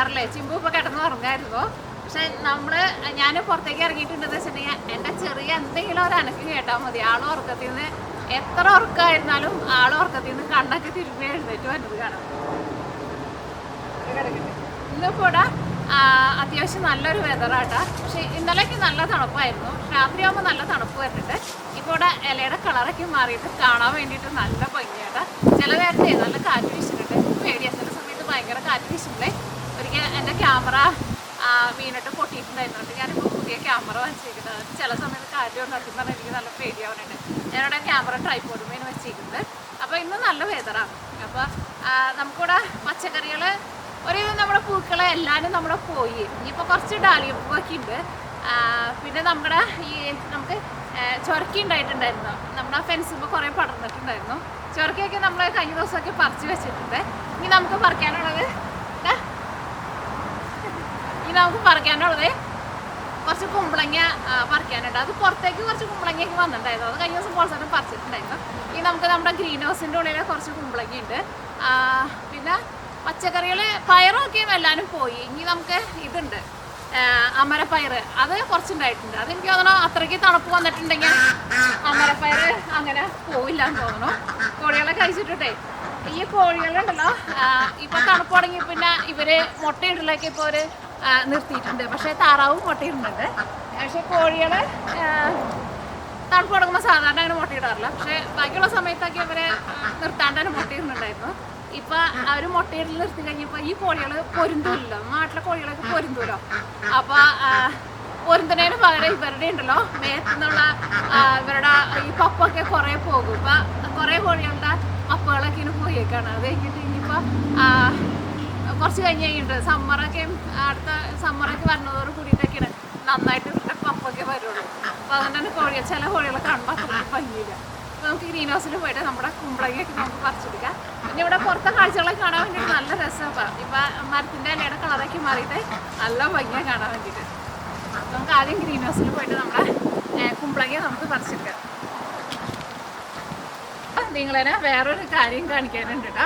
പറയാറില്ലേ ചിമ്പു ഇപ്പൊ കിടന്ന് ഉറങ്ങായിരുന്നു. പക്ഷെ നമ്മൾ ഞാൻ പുറത്തേക്ക് ഇറങ്ങിയിട്ടുണ്ടെന്ന് വെച്ചിട്ടുണ്ടെങ്കിൽ എന്റെ ചെറിയ എന്തെങ്കിലും ഒരു അനക്ക് കേട്ടാൽ മതി. ആൾ ഉറക്കത്തിൽ നിന്ന് എത്ര ഉറക്കമായിരുന്നാലും ആൾ ഉറക്കത്തിൽ നിന്ന് കണ്ണൊക്കെ തിരുമ്പി എഴുന്നേറ്റ് വന്നത് കാണാം. ഇന്ന് കൂടെ ആ, അത്യാവശ്യം നല്ലൊരു വെതറാട്ടാ പക്ഷെ ഇന്നലേക്ക് നല്ല തണുപ്പായിരുന്നു. രാത്രിയാകുമ്പോൾ നല്ല തണുപ്പ് വരുന്നുണ്ട്. ഇപ്പോൾ ഇവിടെ ഇലയുടെ കളറൊക്കെ മാറിയിട്ട് കാണാൻ വേണ്ടിയിട്ട് നല്ല ഭംഗിയാട്ടാ. ചില നേരത്തെ നല്ല കാറ്റ് വീശിട്ടുണ്ട് പേടിയാ. സമയത്ത് ഭയങ്കര കാറ്റ് എന്റെ ക്യാമറ വീണിട്ട് പൊട്ടിയിട്ടുണ്ടായിരുന്നു ഞാനിപ്പോൾ പുതിയ ക്യാമറ വാങ്ങിച്ചിരിക്കുന്നത് ചില സമയത്ത് കാര്യം പറഞ്ഞാൽ എനിക്ക് നല്ല പേടിയാവുന്നുണ്ട് ഞാനിവിടെ ക്യാമറ ട്രൈപ്പോഡുമേന് വെച്ചിരിക്കുന്നത്. അപ്പോൾ ഇന്ന് നല്ല വെതറാണ് അപ്പോൾ നമുക്കിവിടെ പച്ചക്കറികൾ ഒരു നമ്മുടെ പൂക്കളെ എല്ലാവരും നമ്മുടെ പോയി. ഇനിയിപ്പോൾ കുറച്ച് ഡാലിയ പൂവൊക്കെ ഉണ്ട് പിന്നെ നമ്മുടെ ഈ നമുക്ക് ചൊരക്കി ഉണ്ടായിട്ടുണ്ടായിരുന്നു. നമ്മുടെ ഫെൻസുമ്പോൾ കുറേ പടർന്നിട്ടുണ്ടായിരുന്നു. ചൊരക്കയൊക്കെ നമ്മൾ കഴിഞ്ഞ ദിവസമൊക്കെ പറിച്ച് വെച്ചിട്ടുണ്ട്. ഇനി നമുക്ക് പറിക്കാനുള്ളത്. ഇനി നമുക്ക് പറിക്കാനുള്ളത് കുറച്ച് കുമ്പളങ്ങ പറിക്കാനുണ്ട്. അത് പുറത്തേക്ക് കുറച്ച് കുമ്പളങ്ങയൊക്കെ വന്നിട്ടുണ്ടായിരുന്നു. അത് കഴിഞ്ഞ ദിവസം പോൾസോട്ട് പറിച്ചിട്ടുണ്ടായിരുന്നു. ഇനി നമുക്ക് നമ്മുടെ ഗ്രീൻ ഹൗസിന്റെ ഉള്ളിൽ കുറച്ച് കുമ്പളങ്ങ ഉണ്ട് പിന്നെ പച്ചക്കറികൾ പയറൊക്കെ എല്ലാവരും പോയി. ഇനി നമുക്ക് ഇതുണ്ട്. അമരപ്പയർ അത് കുറച്ചുണ്ടായിട്ടുണ്ട്. അതെനിക്ക് തോന്നണോ അത്രയ്ക്ക് തണുപ്പ് വന്നിട്ടുണ്ടെങ്കിൽ അമരപ്പയർ അങ്ങനെ പോവില്ല എന്ന് തോന്നുന്നു. കോഴികളെ കഴിച്ചിട്ടുണ്ടേ ഈ കോഴികളുണ്ടല്ലോ ഇപ്പൊ തണുപ്പ് തുടങ്ങി പിന്നെ ഇവർ മുട്ടയിടലൊക്കെ ഇപ്പോൾ ഒരു നിർത്തിയിട്ടുണ്ട്. പക്ഷേ താറാവും മുട്ടയിടുന്നുണ്ട് പക്ഷേ കോഴികൾ തണുപ്പ് തുടങ്ങുമ്പോൾ സാധാരണ അങ്ങനെ മുട്ടയിടാറില്ല പക്ഷേ ബാക്കിയുള്ള സമയത്തൊക്കെ അവരെ നിർത്താണ്ട് തന്നെ മുട്ടയിടുന്നുണ്ടായിരുന്നു ഇപ്പൊ അവർ മുട്ടയിടൽ നിർത്തി കഴിഞ്ഞപ്പോ ഈ കോഴികൾ പൊരുന്തൂല്ലോ നാട്ടിലെ കോഴികളൊക്കെ പൊരുന്തൂലോ അപ്പൊ പൊരുന്തനേന് പകരം ഇവരുടെ ഉണ്ടല്ലോ മേത്തുനിന്നുള്ള ഇവരുടെ ഈ പപ്പൊക്കെ കുറെ പോകും. ഇപ്പൊ കുറെ കോഴികളുടെ പപ്പകളൊക്കെ ഇങ്ങനെ പോയേക്കാണ്. അത് കഴിഞ്ഞിട്ട് ഇനിയിപ്പോ കുറച്ച് കഴിഞ്ഞ് കഴിഞ്ഞിട്ട് സമ്മറൊക്കെ അടുത്ത സമ്മറൊക്കെ വരുന്നതോട് കൂടിയിട്ടൊക്കെയാണ്. നന്നായിട്ട് ഇവരുടെ പപ്പൊക്കെ വരുള്ളൂ. അപ്പോൾ അതുകൊണ്ട് തന്നെ കോഴികൾ ചില കോഴികളെ കാണുമ്പോൾ അത്ര ഭംഗിയില്ല. അപ്പോൾ നമുക്ക് ഗ്രീൻ ഹൗസിൽ പോയിട്ട് നമ്മുടെ കുമ്പളങ്ങയൊക്കെ നമുക്ക് പറിച്ചെടുക്കാം. പിന്നെ ഇവിടെ പുറത്തെ കാഴ്ചകളൊക്കെ കാണാൻ വേണ്ടിയിട്ട് നല്ല രസമാണ് ഇപ്പം മരത്തിന്റെ ഇലയുടെ കളറൊക്കെ മാറിയിട്ട് നല്ല ഭംഗിയാണ് കാണാൻ വേണ്ടിയിട്ട്. നമുക്ക് ആദ്യം ഗ്രീൻ ഹൗസിൽ പോയിട്ട് നമ്മുടെ കുമ്പളങ്ങയെ കുമ്പളങ്ങ നമുക്ക് പറിച്ചെടുക്കാം. നിങ്ങളെ വേറൊരു കാര്യം കാണിക്കാനുണ്ട് കേട്ടോ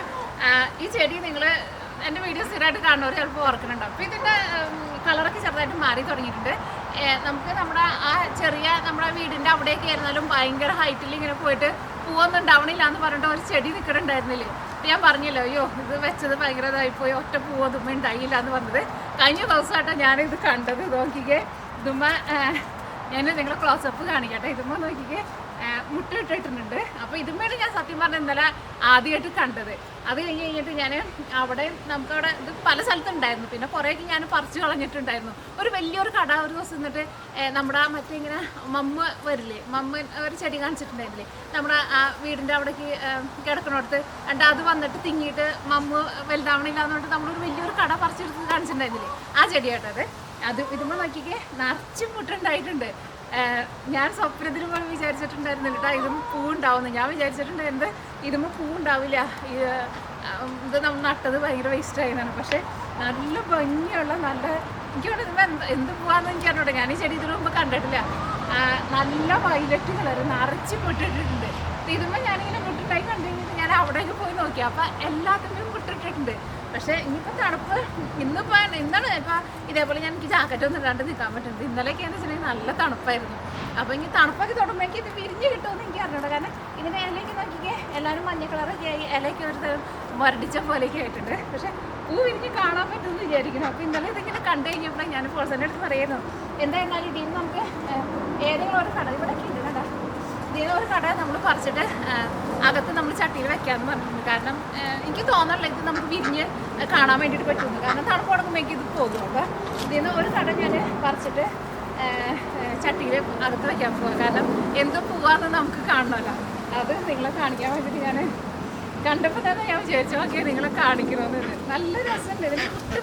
ഈ ചെടി നിങ്ങൾ എന്റെ വീഡിയോ സ്ഥിരമായിട്ട് കാണുന്നവർ ചിലപ്പോൾ ഓർക്കുന്നുണ്ടാവും. അപ്പോൾ ഇതിന്റെ കളറൊക്കെ ചെറുതായിട്ട് മാറി തുടങ്ങിയിട്ടുണ്ട്. നമുക്ക് നമ്മുടെ ആ ചെറിയ നമ്മുടെ വീടിന്റെ അവിടെയൊക്കെ ആയിരുന്നാലും ഭയങ്കര ഹൈറ്റിൽ ഇങ്ങനെ പോയിട്ട് പൂവൊന്നും ഉണ്ടാവണില്ല എന്ന് പറഞ്ഞിട്ട് ഒരു ചെടി നിൽക്കണുണ്ടായിരുന്നില്ലേ ഞാൻ പറഞ്ഞല്ലോ അയ്യോ ഇത് വെച്ചത് ഭയങ്കര ഇതായിപ്പോയി ഒറ്റ പൂവൊന്നും ഉണ്ടായില്ല എന്ന് പറഞ്ഞത്. കഴിഞ്ഞ ദിവസമായിട്ടാണ് ഞാനിത് കണ്ടത്. നോക്കിക്കേ ഇതുമ്മ ഞാൻ നിങ്ങളെ ക്ലോസപ്പ് കാണിക്കട്ടെ. ഇതുമ്പോൾ നോക്കിക്കേ ആ, മുട്ട ഇട്ടിട്ടുണ്ട് അപ്പോൾ ഇതുമ്മേണ് ഞാൻ സത്യം പറഞ്ഞ ഇന്നലെ ആദ്യമായിട്ട് കണ്ടത്. അത് കഴിഞ്ഞ് കഴിഞ്ഞിട്ട് ഞാൻ അവിടെ നമുക്കവിടെ ഇത് പല സ്ഥലത്തുണ്ടായിരുന്നു. പിന്നെ കുറേയൊക്കെ ഞാൻ പറിച്ചു കളഞ്ഞിട്ടുണ്ടായിരുന്നു. ഒരു വലിയൊരു കട ഒരു ദിവസം എന്നിട്ട് നമ്മുടെ മറ്റേ ഇങ്ങനെ മമ്മ വരില്ലേ? മമ്മ ഒരു ചെടി കാണിച്ചിട്ടുണ്ടായിരുന്നില്ലേ? നമ്മുടെ ആ വീടിന്റെ അവിടേക്ക് കിടക്കണോടത്ത്. എന്നിട്ട് അത് വന്നിട്ട് തിങ്ങിയിട്ട് മമ്മ വലുതാവണില്ല എന്ന് പറഞ്ഞിട്ട് നമ്മളൊരു വലിയൊരു കട പറിച്ചെടുത്ത് കാണിച്ചിട്ടുണ്ടായിരുന്നില്ലേ? ആ ചെടിയായിട്ടത് അത്. ഇതുമ്പോൾ നോക്കിക്കേ നിറച്ചും മുട്ടുണ്ടായിട്ടുണ്ട് ഞാൻ സ്വപ്നത്തിന് പോലും വിചാരിച്ചിട്ടുണ്ടായിരുന്നില്ല കേട്ടോ ഇതും പൂവുണ്ടാവുന്നു ഞാൻ വിചാരിച്ചിട്ടുണ്ടായിരുന്നത് ഇതുമ്പോൾ പൂവുണ്ടാവില്ല. ഇത് ഉം, ഇത് നമ്മൾ നട്ടത് ഭയങ്കര വേസ്റ്റ് ആയതാണ്. പക്ഷേ നല്ല ഭംഗിയുള്ള നല്ല എനിക്ക് തോന്നുന്നു ഇതുമ്പോൾ എന്ത് എന്ത് പോവാന്ന് എനിക്ക് അറിഞ്ഞോട്ടെ ഞാൻ ഈ ചെടി ഇതിനു മുമ്പ് കണ്ടിട്ടില്ല. നല്ല വൈലറ്റ് കളർ നിറച്ച് മുട്ടിട്ടിട്ടുണ്ട് ഇതുമ്പോൾ ഞാനിങ്ങനെ പൊട്ടിട്ടായി കണ്ടു ഞാൻ അവിടേക്ക് പോയി നോക്കി. അപ്പം എല്ലാത്തിനും വിട്ടിട്ടിട്ടുണ്ട്. പക്ഷേ ഇനിയിപ്പോൾ തണുപ്പ് ഇന്നിപ്പോൾ ഇന്നാണ് ഇപ്പൊ ഇതേപോലെ ഞാൻ എനിക്ക് ജാക്കറ്റ് ഒന്നും ഇടാണ്ട് നിൽക്കാൻ പറ്റുന്നത്. ഇന്നലെയൊക്കെയാണെന്ന് വെച്ചിട്ടുണ്ടെങ്കിൽ നല്ല തണുപ്പായിരുന്നു. അപ്പോൾ ഇനി തണുപ്പൊക്കെ തുടങ്ങുമ്പോഴേക്ക് ഇത് വിരിഞ്ഞ് കിട്ടുമെന്ന് എനിക്ക് അറിഞ്ഞോ കാരണം ഇതിന്റെ ഇലയ്ക്ക് നോക്കിക്കേ എല്ലാവരും മഞ്ഞ കളറൊക്കെ ആയി ഇലയ്ക്ക് ഒരു മരടിച്ച പോലെയൊക്കെ ആയിട്ടുണ്ട്. പക്ഷേ പൂ വിരിഞ്ഞ് കാണാൻ പറ്റുമെന്ന് വിചാരിക്കുന്നു. അപ്പോൾ ഇന്നലെ ഇതിങ്ങനെ കണ്ടു ഞാൻ ഫോഴ്സിന്റെ അടുത്ത് പറയുന്നു എന്തായിരുന്നാലും നിന്ന് നമുക്ക് ഏതെങ്കിലും ഒരു കട ഇവിടെ ഇതിന് ഒരു കട നമ്മൾ പറിച്ചിട്ട് അകത്ത് നമ്മൾ ചട്ടിയിൽ വെക്കാമെന്ന് പറഞ്ഞിട്ടുണ്ട് കാരണം എനിക്ക് തോന്നണില്ല ഇത് നമുക്ക് വിരിഞ്ഞ് കാണാൻ വേണ്ടിയിട്ട് പറ്റുന്നു കാരണം തണുപ്പ് തുടങ്ങുമ്പോഴേക്ക് ഇത് പോകും അപ്പോൾ ഇതിന് ഒരു കട ഞാൻ പറിച്ചിട്ട് ചട്ടിയിൽ അകത്ത് വെക്കാൻ പോവാം. കാരണം എന്ത് പോവാന്ന് നമുക്ക് കാണണമല്ലോ. അത് നിങ്ങളെ കാണിക്കാൻ വേണ്ടിയിട്ട് ഞാൻ കണ്ടപ്പോൾ തന്നെ ഞാൻ വിചാരിച്ചു ഓക്കെ നിങ്ങളെ കാണിക്കണമെന്ന് നല്ല രസമുണ്ട്.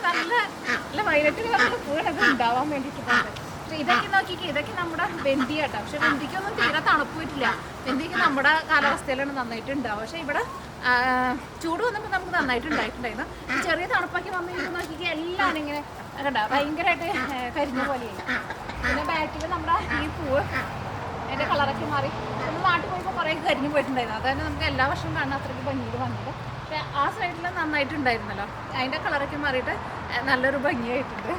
നല്ല നല്ല വയലറ്റ് കളറുള്ള പൂവാണ് ഉണ്ടാവാൻ വേണ്ടിയിട്ടുണ്ട് ഇതൊക്കെ നോക്കിക്കേ ഇതൊക്കെ നമ്മുടെ വെന്തി കേട്ടോ പക്ഷെ വെന്തിക്കൊന്നും തീരെ തണുപ്പ് പറ്റില്ല വെന്തിക്ക് നമ്മുടെ കാലാവസ്ഥയിലാണ് നന്നായിട്ട് ഉണ്ടാവുക പക്ഷെ ഇവിടെ ചൂട് വന്നപ്പോൾ നമുക്ക് നന്നായിട്ട് ഉണ്ടായിട്ടുണ്ടായിരുന്നു ഈ ചെറിയ തണുപ്പൊക്കെ വന്നു കഴിഞ്ഞാൽ നോക്കിക്കുക എല്ലാം ഇങ്ങനെ കണ്ട ഭയങ്കരമായിട്ട് കരിഞ്ഞ പോലെയായി. പിന്നെ ബാക്കിൽ നമ്മുടെ ഈ പൂവ് അതിന്റെ കളറൊക്കെ മാറി. നമ്മൾ നാട്ടിൽ പോയപ്പോൾ കുറേ കരിഞ്ഞു പോയിട്ടുണ്ടായിരുന്നു. അത് തന്നെ നമുക്ക് എല്ലാ വർഷവും കാണാൻ അത്രയ്ക്ക് ഭംഗിയിൽ വന്നത്. പക്ഷെ ആ സൈഡിൽ നന്നായിട്ടുണ്ടായിരുന്നല്ലോ. അതിന്റെ കളറൊക്കെ മാറിയിട്ട് നല്ലൊരു ഭംഗിയായിട്ടുണ്ട്.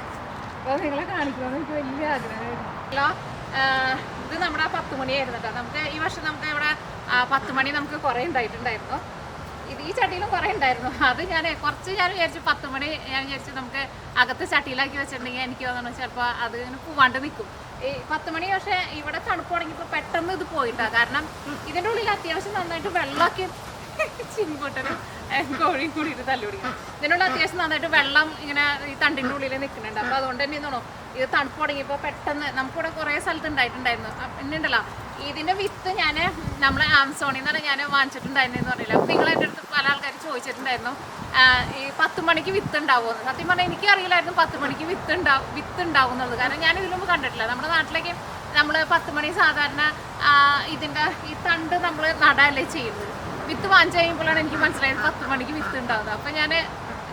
അപ്പോൾ നിങ്ങളെ കാണിക്കണമെന്ന് എനിക്ക് വലിയ ആഗ്രഹമായിരുന്നു. ഹലോ ഇത് നമ്മുടെ പത്ത് മണിയായിരുന്നു കേട്ടോ. നമുക്ക് ഈ വർഷം നമുക്ക് ഇവിടെ പത്ത് മണി നമുക്ക് കുറേ ഉണ്ടായിട്ടുണ്ടായിരുന്നു. ഇത് ഈ ചട്ടിയിലും കുറേ ഉണ്ടായിരുന്നു. അത് ഞാൻ കുറച്ച് ഞാൻ വിചാരിച്ചു പത്ത് മണി ഞാൻ വിചാരിച്ചു നമുക്ക് അകത്ത് ചട്ടിയിലാക്കി വെച്ചിട്ടുണ്ടെങ്കിൽ എനിക്ക് തോന്നുന്നു ചിലപ്പോൾ അത് പൂവാണ്ട് നിൽക്കും. ഈ പത്ത് മണി പക്ഷേ ഇവിടെ തണുപ്പ് തുടങ്ങിയപ്പോൾ പെട്ടെന്ന് ഇത് പോയിട്ടാ. കാരണം ഇതിന്റെ ഉള്ളിൽ അത്യാവശ്യം നന്നായിട്ട് വെള്ളമൊക്കെ ചിരിപ്പൊട്ടനും കോഴിയും കൂടിയിട്ട് തല്ലുപിടിക്കും ഇതിനുള്ള അത്യാവശ്യം നന്നായിട്ട് വെള്ളം ഇങ്ങനെ ഈ തണ്ടിന്റെ ഉള്ളിൽ നിൽക്കുന്നുണ്ട് അപ്പോൾ അതുകൊണ്ട് തന്നെ തോന്നുന്നു ഇത് തണുപ്പ് തുടങ്ങിയപ്പോൾ പെട്ടെന്ന് നമുക്കിവിടെ കുറേ സ്ഥലത്ത് ഉണ്ടായിട്ടുണ്ടായിരുന്നു. പിന്നെ ഉണ്ടല്ലോ ഇതിന്റെ വിത്ത് ഞാൻ നമ്മൾ ആമസോണിൽ നിന്നാണ് ഞാൻ വാങ്ങിച്ചിട്ടുണ്ടായിരുന്നെന്ന് പറഞ്ഞില്ല? അപ്പോൾ നിങ്ങൾ എന്റെ അടുത്ത് പല ആൾക്കാർ ചോദിച്ചിട്ടുണ്ടായിരുന്നു ഈ പത്ത് മണിക്ക് വിത്ത് ഉണ്ടാവുമെന്ന് സത്യം പറഞ്ഞാൽ എനിക്ക് അറിയില്ലായിരുന്നു പത്ത് മണിക്ക് വിത്ത് ഉണ്ടാവും വിത്ത് ഉണ്ടാവും കാരണം ഞാൻ ഇതിലും കണ്ടിട്ടില്ല. നമ്മുടെ നാട്ടിലേക്ക് നമ്മൾ പത്ത് മണി സാധാരണ ഇതിന്റെ ഈ തണ്ട് നമ്മൾ നടല്ലേ ചെയ്യുന്നത്. വിത്ത് വാങ്ങിച്ചു കഴിയുമ്പോഴാണ് എനിക്ക് മനസ്സിലായത് പത്ത് മണിക്ക് വിത്ത് ഉണ്ടാവുന്നത്. അപ്പം ഞാൻ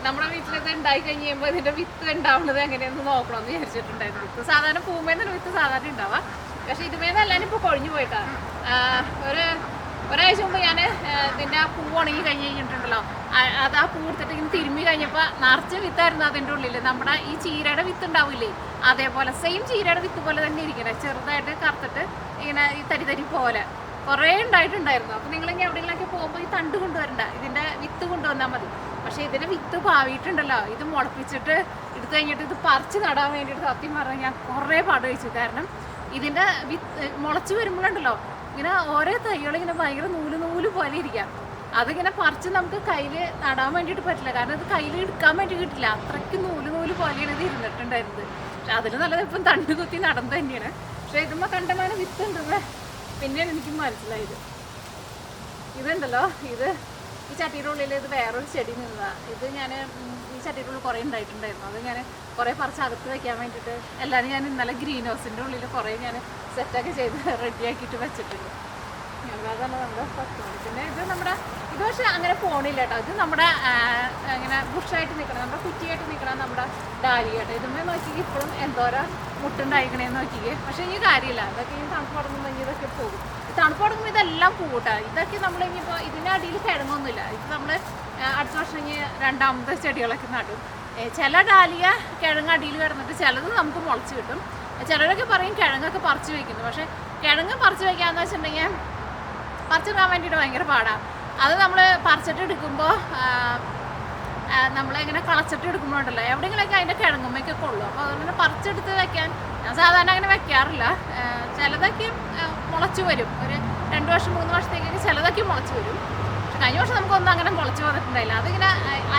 നമ്മുടെ വീട്ടിലൊക്കെ ഉണ്ടായി കഴിയുമ്പോൾ ഇതിന്റെ വിത്ത് ഉണ്ടാവുന്നത് എങ്ങനെയാണെന്ന് നോക്കണമെന്ന് വിചാരിച്ചിട്ടുണ്ടായിരുന്നു. വിത്ത് സാധാരണ പൂമേന്നാണ് വിത്ത് സാധാരണ ഉണ്ടാവുക പക്ഷേ ഇതുമേന്നല്ല ഇപ്പോൾ കൊഴിഞ്ഞു പോയിട്ടാണ് ഒരു ഒരാഴ്ച മുമ്പ് ഞാൻ ഇതിന്റെ ആ പൂ ഉണങ്ങി കഴിഞ്ഞ് കഴിഞ്ഞിട്ടുണ്ടല്ലോ. അത് ആ പൂ എടുത്തിട്ട് ഇങ്ങനെ തിരുമ്മി കഴിഞ്ഞപ്പോൾ നിറച്ച് വിത്തായിരുന്നു അതിന്റെ ഉള്ളിൽ നമ്മുടെ ഈ ചീരയുടെ വിത്ത് ഉണ്ടാവില്ലേ? അതേപോലെ സെയിം ചീരയുടെ വിത്ത് പോലെ തന്നെ ഇരിക്കണേ. ചെറുതായിട്ട് കറുത്തിട്ട് ഇങ്ങനെ ഈ തരി തരി പോലെ. കുറേ ഉണ്ടായിട്ടുണ്ടായിരുന്നു. അപ്പോൾ നിങ്ങൾ ഇനി എവിടെയെങ്കിലൊക്കെ പോകുമ്പോൾ ഈ തണ്ട് കൊണ്ടുവരണ്ട. ഇതിന്റെ വിത്ത് കൊണ്ടുവന്നാൽ മതി. പക്ഷേ ഇതിന്റെ വിത്ത് പാവിയിട്ടുണ്ടല്ലോ. ഇത് മുളപ്പിച്ചിട്ട് എടുത്തു കഴിഞ്ഞിട്ട് ഇത് പറിച്ച് നടാൻ വേണ്ടിയിട്ട് സത്യം പറഞ്ഞാൽ ഞാൻ കുറേ പാട് കഴിച്ചു. കാരണം ഇതിന്റെ വിത്ത് മുളച്ച് വരുമ്പോഴുണ്ടല്ലോ. ഇങ്ങനെ ഓരോ തൈകൾ ഇങ്ങനെ ഭയങ്കര നൂൽ നൂൽ പോലെ ഇരിക്കാം. അതിങ്ങനെ പറിച്ച് നമുക്ക് കയ്യിൽ നടാൻ വേണ്ടിയിട്ട് പറ്റില്ല. കാരണം അത് കയ്യിൽ എടുക്കാൻ വേണ്ടി കിട്ടില്ല. അത്രയ്ക്ക് നൂൽ നൂൽ പോലെയാണ് ഇത് ഇരുന്നിട്ടുണ്ടായിരുന്നത്. പക്ഷെ അതിൽ നല്ലത് ഇപ്പം തണ്ട് കുത്തി നടന്നു തന്നെയാണ്. പക്ഷേ ഇതുമ്പോൾ കണ്ടമാനം വിത്ത് ഉണ്ടെന്ന് പിന്നെയാണ് എനിക്ക് മനസ്സിലായത്. ഇതുണ്ടല്ലോ ഇത് ഈ ചട്ടിയുടെ ഉള്ളിൽ ഇത് വേറൊരു ചെടി നിന്നതാണ് ഇത് ഞാൻ ഈ ചട്ടിയുടെ ഉള്ളിൽ കുറേ ഉണ്ടായിട്ടുണ്ടായിരുന്നു. അത് ഞാൻ കുറേ പറിച്ച് അകത്ത് വയ്ക്കാൻ വേണ്ടിയിട്ട് എല്ലാവരും ഞാൻ ഇന്നലെ ഗ്രീൻ ഹൗസിന്റെ ഉള്ളിൽ കുറേ ഞാൻ സെറ്റൊക്കെ ചെയ്ത് റെഡിയാക്കിയിട്ട് വെച്ചിട്ടുണ്ട്. അതാണ് നമ്മുടെ പത്ത് പിന്നെ ഇത് നമ്മുടെ ഇത് പക്ഷേ അങ്ങനെ പോണില്ല കേട്ടോ ഇത് നമ്മുടെ ഇങ്ങനെ ബുഷായിട്ട് നിൽക്കണം നമ്മുടെ കുറ്റിയായിട്ട് നിൽക്കണം നമ്മുടെ ഡാലി കേട്ടോ ഇതുമ്മേ നോക്കി ഇപ്പോഴും എന്തോരം മുട്ടുണ്ടായിക്കണേന്ന് നോക്കിക്കേ. പക്ഷേ ഇനി കാര്യമില്ല. അതൊക്കെ ഇനി തണുപ്പ് തുടങ്ങുമ്പോൾ ഇതൊക്കെ പോകും. തണുപ്പ് തുടങ്ങുമ്പോൾ ഇതെല്ലാം പൂട്ടാ. ഇതൊക്കെ നമ്മൾ ഇനിയിപ്പോൾ ഇതിന്റെ അടിയിൽ കിഴങ്ങൊന്നുമില്ല ഇത് നമ്മൾ അടുത്ത വർഷം ഇനി രണ്ടാമത്തെ ചെടികളൊക്കെ നടും. ചില ഡാലിയ കിഴങ്ങ് അടിയിൽ കിടന്നിട്ട് ചിലത് നമുക്ക് മുളച്ച് കിട്ടും. ചിലരൊക്കെ പറയും കിഴങ്ങൊക്കെ പറിച്ചു വയ്ക്കുന്നു പക്ഷേ കിഴങ്ങ് പറിച്ചു വയ്ക്കാന്ന് വെച്ചിട്ടുണ്ടെങ്കിൽ പറിച്ചിടാൻ വേണ്ടിയിട്ട് ഭയങ്കര പാടാണ് അത് നമ്മൾ പറിച്ചിട്ട് എടുക്കുമ്പോൾ നമ്മളിങ്ങനെ കളച്ചിട്ട് എടുക്കുമ്പോഴുണ്ടല്ലോ എവിടെയെങ്കിലൊക്കെ അതിന്റെ കിഴങ്ങുമ്മയൊക്കെ കൊള്ളും. അപ്പോൾ അതുകൊണ്ട് പറിച്ചെടുത്ത് വെക്കാൻ ഞാൻ സാധാരണ അങ്ങനെ വെക്കാറില്ല. ചിലതൊക്കെ മുളച്ചു വരും. ഒരു രണ്ട് വർഷം മൂന്ന് വർഷത്തേക്കൊക്കെ ചിലതൊക്കെ മുളച്ച് വരും. കഴിഞ്ഞ വർഷം നമുക്കൊന്നും അങ്ങനെ മുളച്ച് വന്നിട്ടുണ്ടായില്ല. അതിങ്ങനെ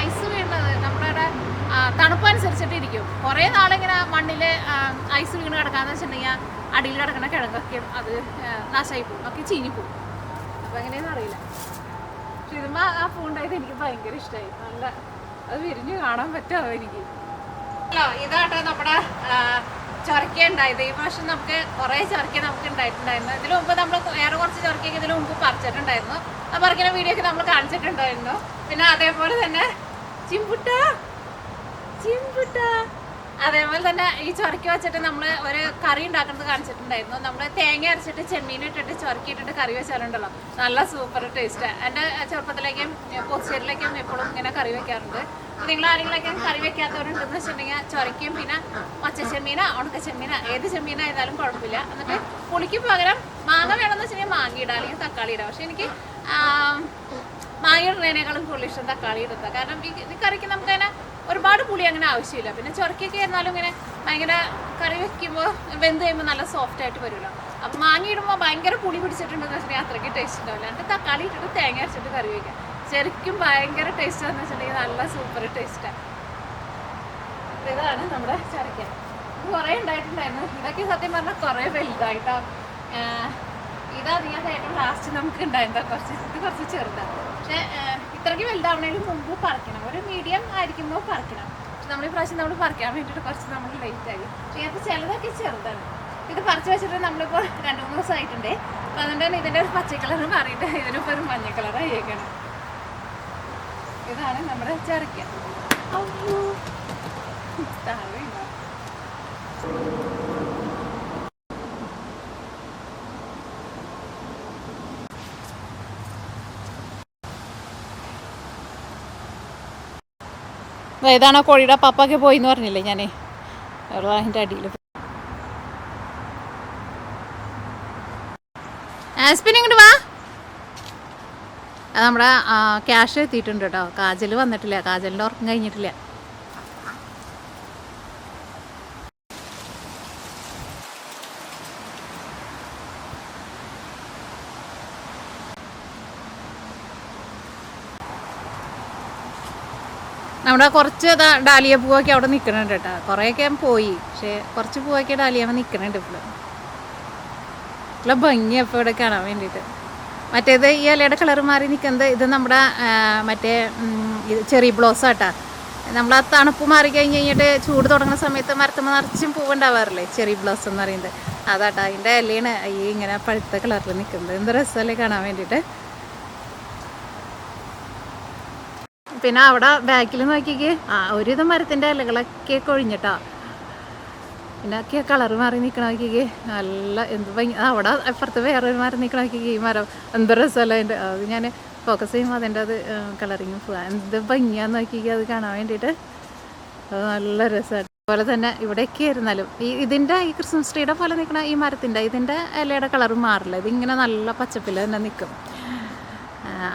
ഐസ് വീഴുന്നത് നമ്മുടെ ഇവിടെ ആ, തണുപ്പ് അനുസരിച്ചിട്ട് ഇരിക്കും. കുറേ നാളിങ്ങനെ മണ്ണിൽ ഐസ് വീണ് കിടക്കാന്ന് വെച്ചിട്ടുണ്ടെങ്കിൽ അടിയിൽ കിടക്കുന്ന കിഴങ്ങൊക്കെ അത് നാശമായി പോകും. ഒക്കെ ചീഞ്ഞു പോകും. അപ്പോൾ എങ്ങനെയാണെന്ന് അറിയില്ല. പക്ഷെ ഇതുമ്പോൾ ആ പൂണ്ടായത് എനിക്ക് ഭയങ്കര ഇഷ്ടമായി നല്ല അത് വിരിഞ്ഞ് കാണാൻ പറ്റുമോ എനിക്ക്? ഹലോ ഇതാട്ടോ നമ്മുടെ ചൊരക്ക ഉണ്ടായത്. ഈ പ്രാവശ്യം നമുക്ക് കുറേ ചൊരക്ക നമുക്ക് ഉണ്ടായിട്ടുണ്ടായിരുന്നു. ഇതിനു മുമ്പ് നമ്മൾ വേറെ കുറച്ച് ചൊരക്കൊക്കെ ഇതിനു മുമ്പ് പറിച്ചിട്ടുണ്ടായിരുന്നു. ആ പറിക്കുന്ന വീഡിയോ ഒക്കെ നമ്മൾ കാണിച്ചിട്ടുണ്ടായിരുന്നു. പിന്നെ അതേപോലെ തന്നെ ചിമ്പുട്ട? ചിമ്പുട്ട? അതേപോലെ തന്നെ ഈ ചൊരക്കി വെച്ചിട്ട് നമ്മൾ ഒരു കറി ഉണ്ടാക്കുന്നത് കാണിച്ചിട്ടുണ്ടായിരുന്നു. നമ്മൾ തേങ്ങ അരച്ചിട്ട് ചെമ്മീൻ ഇട്ടിട്ട് ചൊരക്കിയിട്ടിട്ട് കറി വെച്ചാലുണ്ടല്ലോ. നല്ല സൂപ്പർ ടേസ്റ്റ് എന്റെ ചെറുപ്പത്തിലേക്കും പൊച്ചേരിലേക്കും എപ്പോഴും ഇങ്ങനെ കറി വെക്കാറുണ്ട്. നിങ്ങൾ ആരെങ്കിലൊക്കെ കറി വെക്കാത്തവരുണ്ടെന്ന് വെച്ചിട്ടുണ്ടെങ്കിൽ ചൊരക്കിയും പിന്നെ പച്ച ചെമ്മീന ഉണക്ക ചെമ്മീന ഏത് ചെമ്മീന ആയതാലും കുഴപ്പമില്ല. എന്നിട്ട് പുളിക്ക് പകരം മാങ്ങ വേണമെന്ന് വെച്ചിട്ടുണ്ടെങ്കിൽ മാങ്ങ ഇടാം അല്ലെങ്കിൽ തക്കാളി ഇടാം. പക്ഷെ എനിക്ക് മാങ്ങ ഇടുന്നതിനേക്കാളും കൂടുതൽ ഇഷ്ടം തക്കാളി ഇടുന്നത്? കാരണം ഈ കറിക്ക് നമുക്ക് ഒരുപാട് പുളി അങ്ങനെ ആവശ്യമില്ല. പിന്നെ ചൊരക്കൊക്കെ ആയിരുന്നാലും ഇങ്ങനെ ഭയങ്കര കറി വെക്കുമ്പോൾ വെന്ത് കഴിയുമ്പോൾ നല്ല സോഫ്റ്റ് ആയിട്ട് വരുമല്ലോ. അപ്പം മാങ്ങ ഇടുമ്പോൾ ഭയങ്കര പുളി പിടിച്ചിട്ടുണ്ടെന്ന് വെച്ചിട്ടുണ്ടെങ്കിൽ അത്രയ്ക്ക് ടേസ്റ്റ് ഉണ്ടാവില്ല എന്നിട്ട് തക്കാളി ഇട്ടിട്ട് തേങ്ങ അരച്ചിട്ട് കറി വയ്ക്കാം ശരിക്കും ഭയങ്കര ടേസ്റ്റ് എന്ന് വെച്ചിട്ടുണ്ടെങ്കിൽ നല്ല സൂപ്പർ ടേസ്റ്റാണ് ഇതാണ് നമ്മുടെ ചരക്ക കുറേ ഉണ്ടായിട്ടുണ്ടായിരുന്നു. ഇതൊക്കെ സത്യം പറഞ്ഞാൽ കുറേ വലുതായിട്ടാണ് ഇതാ ഞാൻ ഏറ്റവും ലാസ്റ്റ് നമുക്ക് ഉണ്ടായിരുന്ന കുറച്ച് ഇത് കുറച്ച് ചെറുതാണ്. പക്ഷെ ഇത്രയ്ക്ക് വലുതാവണേലും മുമ്പ് പറിക്കണം. ഒരു മീഡിയം ആയിരിക്കുമ്പോൾ പറിക്കണം. പക്ഷെ നമ്മൾ ഈ പ്രാവശ്യം നമ്മൾ പറിക്കാൻ വേണ്ടിയിട്ട് കുറച്ച് നമ്മൾ ലേറ്റ് ആയി. പക്ഷേ ഇതിനകത്ത് ചിലതൊക്കെ ചെറുതാണ്. ഇത് പറിച്ച് വെച്ചിട്ട് നമ്മളിപ്പോൾ രണ്ട് മൂന്ന് ദിവസം ആയിട്ടുണ്ട് അപ്പോൾ അതുകൊണ്ട് തന്നെ ഇതിന്റെ ഒരു പച്ച കളർ മാറിയിട്ട് ഇതിനിപ്പോൾ ഒരു മഞ്ഞ കളറായി കേൾക്കണം ഇതാണ് നമ്മുടെ ചരക്ക അയ്യോ താഴെ ഇതാണ് ആ കോഴിയുടെ പപ്പൊക്കെ പോയി എന്ന് പറഞ്ഞില്ലേ ഞാൻ അതിന്റെ അടിയിൽ ആസ്പിൻ ഇങ്ങോട്ട് വാ. നമ്മുടെ ക്യാഷ് എത്തിയിട്ടുണ്ട് കേട്ടോ. കാജൽ വന്നിട്ടില്ല. കാജലിന്റെ ഉറക്കം കഴിഞ്ഞിട്ടില്ല. നമ്മുടെ കുറച്ച് ഡാലിയ പൂവൊക്കെ അവിടെ നിൽക്കണുണ്ട് കേട്ടോ. കുറേയൊക്കെ പോയി. പക്ഷേ കുറച്ച് പൂവൊക്കെ ഡാലിയമ്മ നിൽക്കണുണ്ട് ഇപ്പോൾ നല്ല ഭംഗി അപ്പോൾ ഇവിടെ കാണാൻ വേണ്ടിയിട്ട്. മറ്റേത് ഈ ഇലയുടെ കളർ മാറി നിൽക്കുന്നത് ഇത് നമ്മുടെ മറ്റേ ചെറി ബ്ലോസം ആട്ടാ. നമ്മൾ ആ തണുപ്പ് മാറി കഴിഞ്ഞ് കഴിഞ്ഞിട്ട് ചൂട് തുടങ്ങുന്ന സമയത്ത് മരത്തുമ്പോൾ നിറച്ചും പൂവുണ്ടാവാറില്ലേ? ചെറി ബ്ലോസം എന്ന് പറയുന്നത്. അതാട്ടാ അതിന്റെ ഇലയാണ് ഈ ഇങ്ങനെ പഴുത്ത കളറിൽ നിൽക്കുന്നത് എന്ത് രസമല്ലേ കാണാൻ വേണ്ടിയിട്ട്. പിന്നെ അവിടെ ബാക്കിൽ നോക്കിക്ക്. ആ ഒരുവിധം മരത്തിന്റെ ഇലകളൊക്കെ കൊഴിഞ്ഞിട്ടാ. പിന്നെ ഒക്കെ കളർ മാറി നിൽക്കണ നോക്കിക്ക്. നല്ല എന്ത് ഭംഗി. അവിടെ അപ്പുറത്ത് വേറൊരു മരം നിൽക്കണ നോക്കിക്ക് ഈ മരം. എന്ത് രസമല്ല അതിന്റെ. അത് ഞാൻ ഫോക്കസ് ചെയ്യുമ്പോൾ അതിന്റെ അത് കളറിങ് പോവാം എന്ത് ഭംഗിയാന്ന് നോക്കിക്ക് അത് കാണാൻ വേണ്ടിയിട്ട്. അത് നല്ല രസമാണ് അതുപോലെ തന്നെ ഇവിടെയൊക്കെ ആയിരുന്നാലും ഈ ഇതിന്റെ ഈ ക്രിസ്മസ് ട്രീയുടെ പോലെ നിൽക്കണ ഈ മരത്തിന്റെ ഇതിന്റെ ഇലയുടെ കളർ മാറില്ല. ഇതിങ്ങനെ നല്ല പച്ചപ്പിൽ തന്നെ നിൽക്കും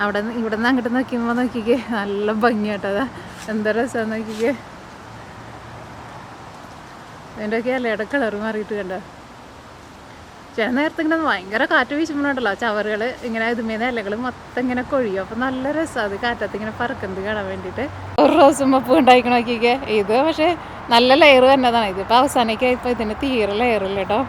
അവിടെ നിന്ന് ഇവിടെ നിന്ന് അങ്ങോട്ട് നോക്കിയുമ്പോൾ നോക്കിക്കേ നല്ല ഭംഗിയാട്ടതാ എന്താ രസം നോക്കിക്കേ. ഇതിന്റെയൊക്കെ അല്ലേടെ കളർ മാറിയിട്ട് കണ്ടോ? ചില നേരത്തെ ഇങ്ങനെ ഭയങ്കര കാറ്റ് വീശുമ്പോഴുണ്ടല്ലോ ചവറുകൾ ഇങ്ങനെ ഇതുമേന്ന് ഇലകൾ മൊത്തം ഇങ്ങനെ കൊഴിയും. അപ്പം നല്ല രസമാണ് അത് കാറ്റത്ത് ഇങ്ങനെ പറക്കുന്നത് കാണാൻ വേണ്ടിയിട്ട്. ഒരു റോസും പൂ ഉണ്ടായിക്കണോക്കിക്കേ ഇത് പക്ഷേ നല്ല ലെയർ തന്നെ ഇതിപ്പോൾ അവസാനമൊക്കെ ഇപ്പോൾ ഇതിന് തീരെ ലെയറില്ല കേട്ടോ.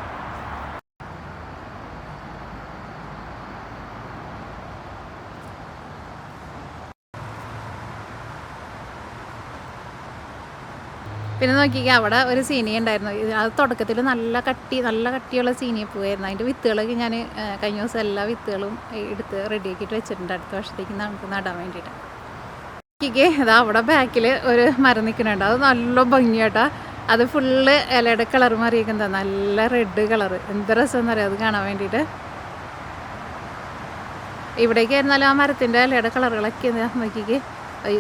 പിന്നെ നോക്കിക്കുക അവിടെ ഒരു സീനി ഉണ്ടായിരുന്നു. അത് തുടക്കത്തിൽ നല്ല കട്ടി നല്ല കട്ടിയുള്ള സീനിയ പോവായിരുന്നു അതിന്റെ വിത്തുകളൊക്കെ ഞാൻ കഴിഞ്ഞ ദിവസം എല്ലാ വിത്തുകളും എടുത്ത് റെഡിയാക്കിയിട്ട് വെച്ചിട്ടുണ്ട്. അടുത്ത വർഷത്തേക്ക് നമുക്ക് നടാൻ വേണ്ടിയിട്ട്. നോക്കിക്കേ അത് അവിടെ ബാക്കിൽ ഒരു മരം നിൽക്കുന്നുണ്ട്. അത് നല്ല ഭംഗിയാട്ടാ. അത് ഫുള്ള് ഇലയുടെ കളർ മാറിയിരിക്കുന്നത് നല്ല റെഡ് കളർ എന്ത് രസം പറയുക അത് കാണാൻ വേണ്ടിയിട്ട്. ഇവിടേക്ക് ആയിരുന്നാലും ആ മരത്തിന്റെ ഇലയുടെ കളറുകളൊക്കെ നോക്കിക്കേ.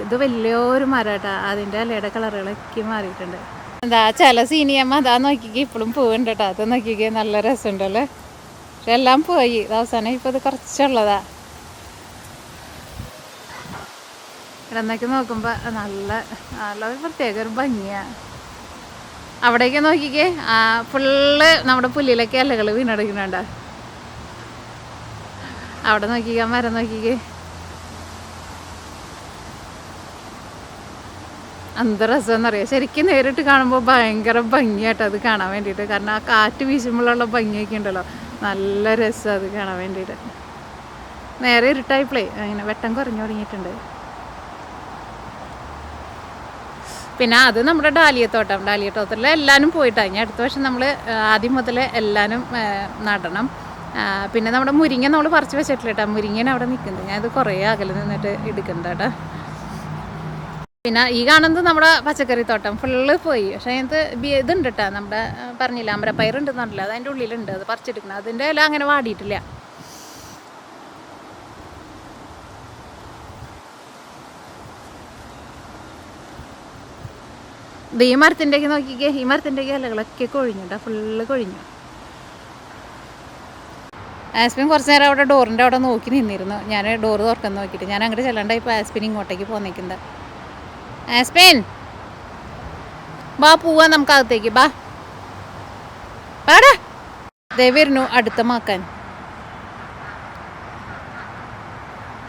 ഇത് വലിയൊരു മരട്ടാ. അതിന്റെ ഇലയുടെ കളറുകളൊക്കെ മാറിയിട്ടുണ്ട്. എന്താ ചില സീനിയമ്മ അതാ നോക്കിക്കേ ഇപ്പോഴും പൂവുണ്ട് കേട്ടോ അത് നോക്കിക്കേ നല്ല രസമുണ്ടല്ലേ പക്ഷെ എല്ലാം പോയി. അവസാനം ഇപ്പോൾ ഇത് കുറച്ചുള്ളതാ. ഇടന്നൊക്കെ നോക്കുമ്പോൾ നല്ല നല്ല ഒരു പ്രത്യേക ഒരു ഭംഗിയാണ് അവിടേക്ക് നോക്കിക്കേ ആ ഫുള്ള് നമ്മുടെ പുല്ലിലൊക്കെ ഇലകൾ വീണെടുക്കുന്നുണ്ട് അവിടെ നോക്കിക്കാൻ മരം നോക്കിക്കേ. എന്ത് രസമെന്നറിയാം? ശരിക്കും നേരിട്ട് കാണുമ്പോൾ ഭയങ്കര ഭംഗിയായിട്ട് അത് കാണാൻ വേണ്ടിയിട്ട്. കാരണം ആ കാറ്റ് വീശുമ്പോഴുള്ള ഭംഗിയൊക്കെ ഉണ്ടല്ലോ. നല്ല രസം അത് കാണാൻ വേണ്ടിയിട്ട്. നേരെ ഇരുട്ടായിപ്പോളേ അങ്ങനെ വെട്ടം കുറഞ്ഞു തുടങ്ങിയിട്ടുണ്ട്. പിന്നെ അത് നമ്മുടെ ഡാലിയത്തോട്ടം. ഡാലിയത്തോട്ടത്തിൽ എല്ലാവരും പോയിട്ടാണ് ഇനി അടുത്ത വർഷം നമ്മൾ ആദ്യം മുതൽ എല്ലാവരും നടണം. പിന്നെ നമ്മുടെ മുരിങ്ങ നമ്മൾ പറിച്ച് വെച്ചിട്ടില്ല കേട്ടോ. മുരിങ്ങയാണ് അവിടെ നിൽക്കുന്നത് ഞാനത് കുറേ അകലെ നിന്നിട്ട് എടുക്കുന്നത് കേട്ടോ. പിന്നെ ഈ കാണുന്നത് നമ്മുടെ പച്ചക്കറി തോട്ടം ഫുള്ള് പോയി. പക്ഷേ അതിനകത്ത് ഇതുണ്ട് കേട്ടോ നമ്മുടെ പറഞ്ഞില്ല അമരപ്പയറുണ്ട് എന്നുണ്ടല്ലോ അത് അതിന്റെ ഉള്ളിലുണ്ട്. അത് പറിച്ചെടുക്കണം. അതിന്റെ എല്ലാം അങ്ങനെ വാടിയിട്ടില്ല. ഇത് ഈ മരത്തിന്റെയൊക്കെ നോക്കിക്കേ. ഈ മരത്തിന്റെയൊക്കെ ഇലകളൊക്കെ കൊഴിഞ്ഞിട്ടാ ഫുള്ള് കൊഴിഞ്ഞു. ആസ്പിൻ കുറച്ച് നേരം അവിടെ ഡോറിന്റെ അവിടെ നോക്കി നിന്നിരുന്നു. ഞാൻ ഡോറ് തുറക്കാൻ നോക്കിയിട്ട്. ഞാൻ അങ്ങോട്ട് ചെല്ലാണ്ടായി ഇപ്പോൾ ആസ്പിൻ ഇങ്ങോട്ടേക്ക് പോന്നിക്കുന്നത് ആസ്പിൻ വാ പോവാ നമുക്ക് അകത്തേക്ക് ബാ. പാടാ ദേ അടുത്ത മാക്കാൻ.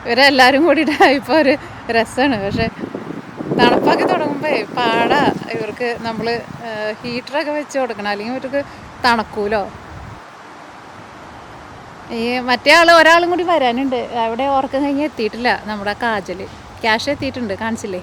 ഇവരെല്ലാവരും കൂടി ഇപ്പോൾ ഒരു രസമാണ് പക്ഷെ തണുപ്പൊക്കെ തുടങ്ങുമ്പോൾ പാടാ. ഇവർക്ക് നമ്മൾ ഹീറ്ററൊക്കെ വെച്ച് കൊടുക്കണം. അല്ലെങ്കിൽ ഇവർക്ക് തണുക്കൂലോ. ഈ മറ്റേ ആൾ ഒരാളും കൂടി വരാനുണ്ട്. അവിടെ ഓർക്കം കഴിഞ്ഞ് എത്തിയിട്ടില്ല. നമ്മുടെ കാജൽ ക്യാഷ് എത്തിയിട്ടുണ്ട്. കാണിച്ചില്ലേ?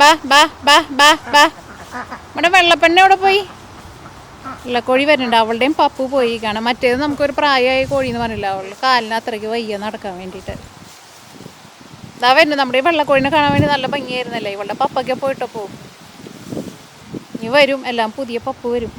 ബാ ബാ ബാ ബാ ബാ. നമ്മുടെ വെള്ളപ്പെണ്ണ എവിടെ പോയി? വെള്ളക്കോഴി വരുന്നുണ്ട്. അവളുടെയും പപ്പു പോയി. കാണാം മറ്റേത് നമുക്കൊരു പ്രായമായ കോഴി എന്ന് പറഞ്ഞില്ല? അവളുടെ കാലിന് അത്രയ്ക്ക് വയ്യ നടക്കാൻ വേണ്ടിയിട്ട്. ഇതാ വരുന്നു. നമ്മുടെ ഈ വെള്ളക്കോഴിനെ കാണാൻ വേണ്ടി നല്ല ഭംഗിയായിരുന്നല്ലേ? ഇവളുടെ പപ്പൊക്കെ പോയിട്ടോ പോവും ഇനി വരും. എല്ലാം പുതിയ പപ്പു വരും.